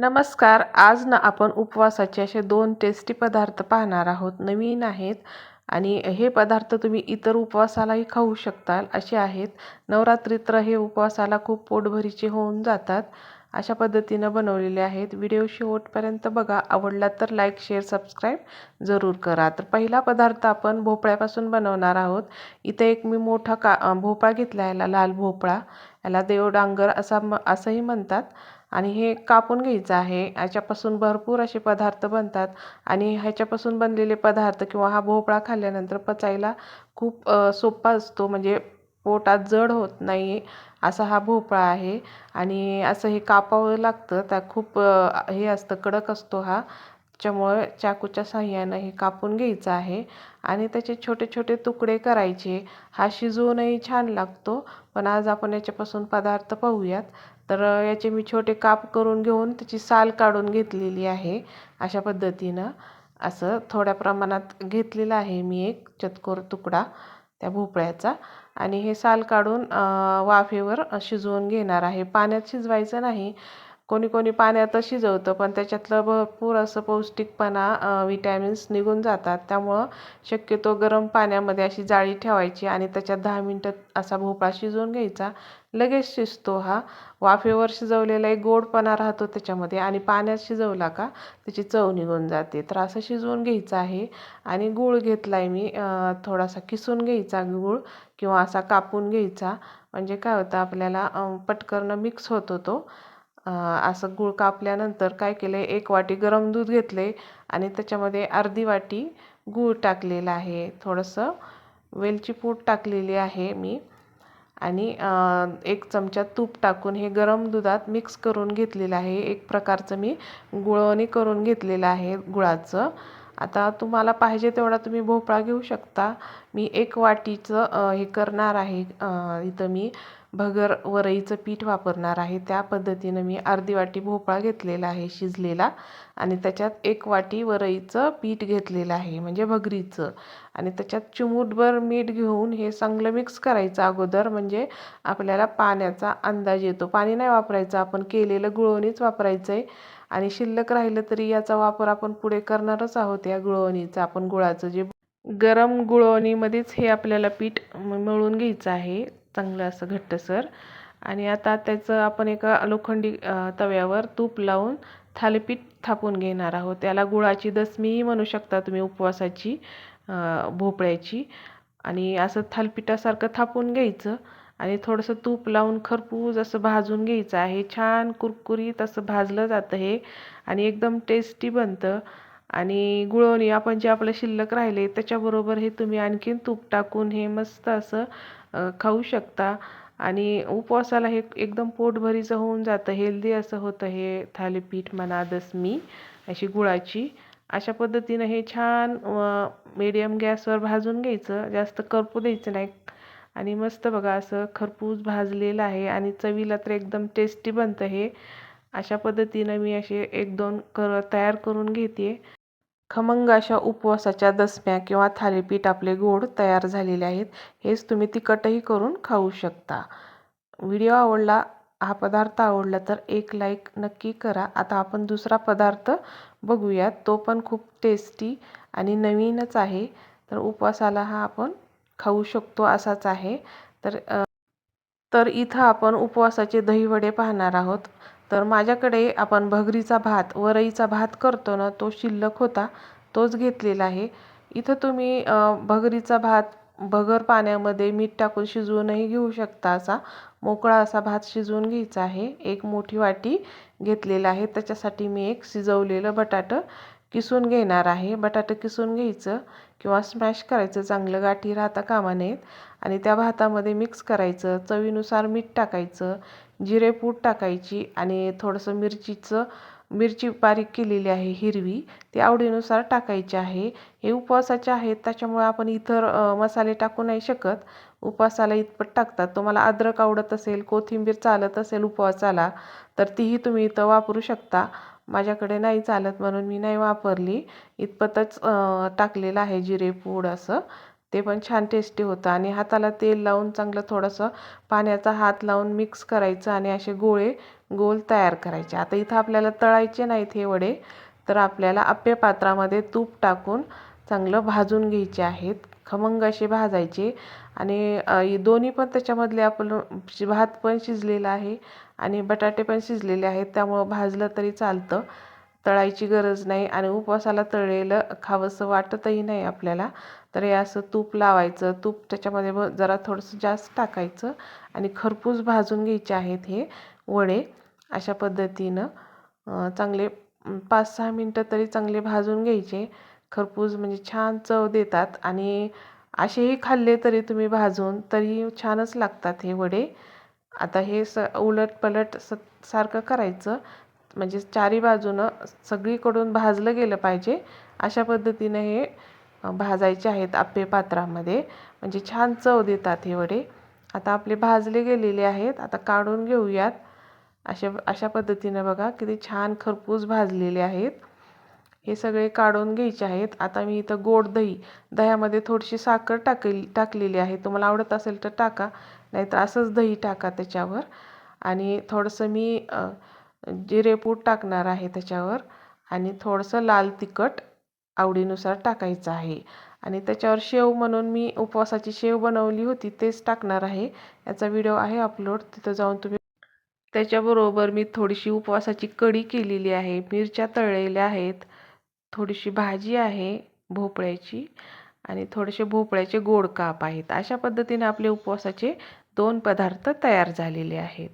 नमस्कार. आज ना आपण उपवासाचे असे दोन टेस्टी पदार्थ पाहणार आहोत. नवीन आहेत आणि हे पदार्थ तुम्ही इतर उपवासालाही खाऊ शकताल. असे आहेत. नवरात्रीत हे उपवासाला खूप पोटभरीचे होऊन जातात. अशा पद्धतीनं बनवलेले आहेत. व्हिडिओ शेवटपर्यंत बघा. आवडला तर लाईक शेअर सबस्क्राईब जरूर करा. तर पहिला पदार्थ आपण भोपळ्यापासून बनवणार आहोत. इथे एक मी मोठा का भोपळा घेतला याला लाल भोपळा. याला देवडांगर असा म असंही म्हणतात. आणि हे कापून घ्यायचं आहे. याच्यापासून भरपूर असे पदार्थ बनतात. आणि ह्याच्यापासून बनलेले पदार्थ किंवा हा भोपळा खाल्ल्यानंतर पचायला खूप सोपा असतो. म्हणजे पोटात जड होत नाही असा हा भोपळा आहे. आणि असं हे कापावं लागतं. त्या खूप हे असतं कडक असतो हा. त्याच्यामुळे चाकूच्या साह्यानं हे कापून घ्यायचं आहे. आणि त्याचे छोटे छोटे तुकडे करायचे. हा शिजवूनही छान लागतो. पण आज आपण याच्यापासून पदार्थ पाहूयात. तर याचे मी छोटे काप करून घेऊन त्याची साल काढून घेतलेली आहे अशा पद्धतीनं. असं थोड्या प्रमाणात घेतलेलं आहे मी एक चतकोर तुकडा त्या भोपळ्याचा. आणि हे साल काढून वाफेवर शिजवून घेणार आहे. पाण्यात शिजवायचं नाही. कोणी कोणी पाण्यातच शिजवतं पण त्याच्यातलं भरपूर असं पौष्टिकपणा विटॅमिन्स निघून जातात. त्यामुळं शक्यतो गरम पाण्यामध्ये अशी जाळी ठेवायची आणि त्याच्यात दहा मिनटं असा भोपळा शिजवून घ्यायचा. लगेच शिजतो हा. वाफेवर शिजवलेला एक गोडपणा राहतो त्याच्यामध्ये आणि पाण्यात शिजवला का त्याची चव निघून जाते. तर असं शिजवून घ्यायचं आहे आणि गूळ घेतला आहे मी थोडासा किसून घ्यायचा गूळ किंवा असा कापून घ्यायचा. म्हणजे काय होतं आपल्याला पटकन मिक्स होतो तो. असं गूळ कापल्यानंतर काय केलं आहे एक वाटी गरम दूध घेतले आणि त्याच्यामध्ये अर्धी वाटी गूळ टाकलेला आहे. थोडंसं वेलची पूड टाकलेली आहे मी. आणि एक चमचा तूप टाकून हे गरम दुधात मिक्स करून घेतलेलं आहे. एक प्रकारचं मी गुळवणी करून घेतलेलं आहे गुळाचं. आता तुम्हाला पाहिजे तेवढा तुम्ही भोपळा घेऊ शकता. मी एक वाटीचं हे करणार आहे. इथं मी भगर वरईचं पीठ वापरणार आहे. त्या पद्धतीनं मी अर्धी वाटी भोपळा घेतलेला आहे शिजलेला आणि त्याच्यात एक वाटी वरईचं पीठ घेतलेलं आहे म्हणजे भगरीचं. आणि त्याच्यात चिमूटभर मीठ घेऊन हे चांगलं मिक्स करायचं अगोदर म्हणजे आपल्याला पाण्याचा अंदाज येतो. पाणी नाही वापरायचं आपण केलेलं गुळवणीच वापरायचं आहे आणि शिल्लक राहिलं तरी याचा वापर आपण पुढे करणारच आहोत या गुळवणीचा. आपण गुळाचं जे गरम गुळवणीमध्येच हे आपल्याला पीठ मळून घ्यायचं आहे. चांगलं असं घट्टसर. आणि आता त्याचं आपण एका लोखंडी तव्यावर तूप लावून थालीपीठ थापून घेणार आहोत. त्याला गुळाची दसमीही म्हणू शकता तुम्ही उपवासाची भोपळ्याची. आणि असं थालपिठासारखं थापून घ्यायचं. आणि थोडंसं तूप लावून खरपूस असं भाजून घ्यायचं आहे. छान कुरकुरीत असं भाजलं जातं हे आणि एकदम टेस्टी बनतं. आणि गुळवणी आपण जे आपलं शिल्लक राहिले त्याच्याबरोबर हे तुम्ही आणखीन तूप टाकून हे मस्त असं खाऊ शकता. आणि उपवासाला हे एकदम पोटभरीचं होऊन जातं. हेल्दी असं होतं हे थालीपीठ म्हणा दसमी अशी गुळाची. अशा पद्धतीनं हे छान मीडियम गॅसवर भाजून घ्यायचं. जास्त करपू द्यायचं नाही. आणि मस्त बघा असं खरपूस भाजलेलं आहे आणि चवीला तर एकदम टेस्टी बनतं हे. अशा पद्धतीनं मी असे एक दोन कर तयार करून घेते. खमंग अशा उपवासाच्या दसम्या किंवा थालीपीठ आपले गोड तयार झालेले आहेत. हेच तुम्ही तिखटही करून खाऊ शकता. व्हिडिओ आवडला हा पदार्थ आवडला तर एक लाईक नक्की करा. आता आपण दुसरा पदार्थ बघूयात. तो पण खूप टेस्टी आणि नवीनच आहे. तर उपवासाला हा आपण खाऊ शकतो असाच आहे. तर तर इथं आपण उपवासाचे दहीवडे पाहणार आहोत. तर माझ्याकडे आपण भगरीचा भात वरईचा भात करतो ना तो शिल्लक होता तोच घेतलेला आहे. इथं तुम्ही भगरीचा भात भगर पाण्यामध्ये मीठ टाकून शिजवूनही घेऊ शकता असा. मोकळा असा भात शिजवून घ्यायचा आहे. एक मोठी वाटी घेतलेला आहे. त्याच्यासाठी मी एक शिजवलेलं बटाटं किसून घेणार आहे बटाटं किसून घ्यायचं किंवा स्मॅश करायचं चांगलं गाठी राहता कामा नयेत. आणि त्या भातामध्ये मिक्स करायचं चवीनुसार मीठ टाकायचं जिरेपूड टाकायची आणि थोडंसं मिरचीचं मिरची बारीक केलेली आहे हिरवी ती आवडीनुसार टाकायची आहे. हे उपवासाचे आहेत त्याच्यामुळे आपण इतर मसाले टाकू नाही शकत. उपवासाला इतपत टाकतात. तुम्हाला अद्रक आवडत असेल कोथिंबीर चालत असेल उपवासाला तर तीही तुम्ही इथं वापरू शकता. माझ्याकडे नाही चालत म्हणून मी नाही वापरली. इतपतच टाकलेलं आहे जिरे पूड असं. ते पण छान टेस्टी होतं आणि हाताला तेल लावून चांगलं थोडंसं पाण्याचा हात लावून मिक्स करायचं आणि असे गोळे गोल तयार करायचे. आता इथं आपल्याला तळायचे नाहीत हे वडे. तर आपल्याला आप्पे पात्रामध्ये तूप टाकून चांगलं भाजून घ्यायचे आहेत. खमंग असे भाजायचे. आणि दोन्ही पण त्याच्यामधले आपलं भात पण शिजलेला आहे आणि बटाटे पण शिजलेले आहेत त्यामुळं भाजलं तरी चालतं. तळायची गरज नाही आणि उपवासाला तळलेलं खावंसं वाटतही नाही आपल्याला. तर हे असं तूप लावायचं. तूप त्याच्यामध्ये जरा थोडंसं जास्त टाकायचं आणि खरपूस भाजून घ्यायचे आहेत हे वडे अशा पद्धतीनं. चांगले पाच सहा मिनटं तरी चांगले भाजून घ्यायचे. खरपूस म्हणजे छान चव देतात आणि असेही खाल्ले तरी तुम्ही भाजून तरी छानच लागतात हे वडे. आता हे स उलट पलट स सारखं करायचं. म्हणजे चारी बाजूनं सगळीकडून भाजलं गेलं पाहिजे. अशा पद्धतीनं हे भाजायचे आहेत आप्पे पात्रामध्ये. म्हणजे छान चव देतात हे वडे. आता आपले भाजले गेलेले आहेत. आता काढून घेऊयात. अशा अशा पद्धतीनं बघा किती छान खरपूस भाजलेले आहेत. हे सगळे काढून घ्यायचे आहेत. आता मी इथं गोड दही दह्यामध्ये थोडीशी साखर टाकेल टाकलेली आहे. तुम्हाला आवडत असेल तर टाका नाहीतर असंच दही टाका त्याच्यावर. आणि थोडंसं मी जिरेपूट टाकणार आहे त्याच्यावर. आणि थोडंसं लाल तिखट आवडीनुसार टाकायचं आहे. आणि त्याच्यावर शेव म्हणून मी उपवासाची शेव बनवली होती तेच टाकणार आहे. याचा व्हिडिओ आहे अपलोड तिथं जाऊन तुम्ही त्याच्याबरोबर मी थोडीशी उपवासाची कढी केलेली आहे. मिरच्या तळलेल्या आहेत. थोडीशी भाजी आहे भोपळ्याची आणि थोडेसे भोपळ्याचे गोड काप आहेत. अशा पद्धतीने आपले उपवासाचे दोन पदार्थ तयार झालेले आहेत.